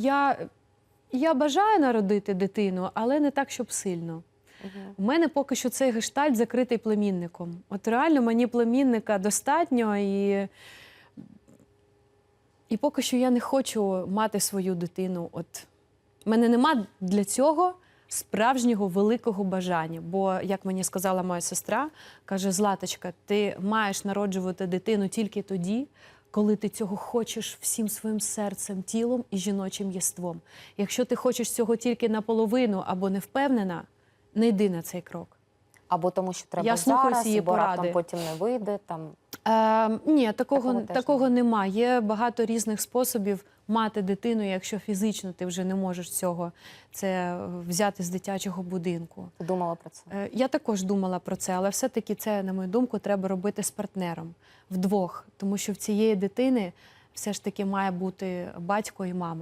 Я, я бажаю народити дитину, але не так, щоб сильно. У мене поки що цей гештальт закритий племінником. От реально мені племінника достатньо, і, і поки що я не хочу мати свою дитину. От в мене нема для цього справжнього великого бажання. Бо, як мені сказала моя сестра, каже: Златочка, ти маєш народжувати дитину тільки тоді, коли ти цього хочеш всім своїм серцем, тілом і жіночим єством. Якщо ти хочеш цього тільки наполовину або не впевнена, не йди на цей крок. Або тому, що треба Я слухаюсь зараз, її бо раптом поради. потім не вийде. Там Е, ні, такого, Такого такого, немає. Є багато різних способів мати дитину, якщо фізично ти вже не можеш цього це взяти з дитячого будинку. ти думала про це. Е, Я також думала про це, але все-таки це, на мою думку, треба робити з партнером вдвох, тому що в цієї дитини все ж таки має бути батько і мама.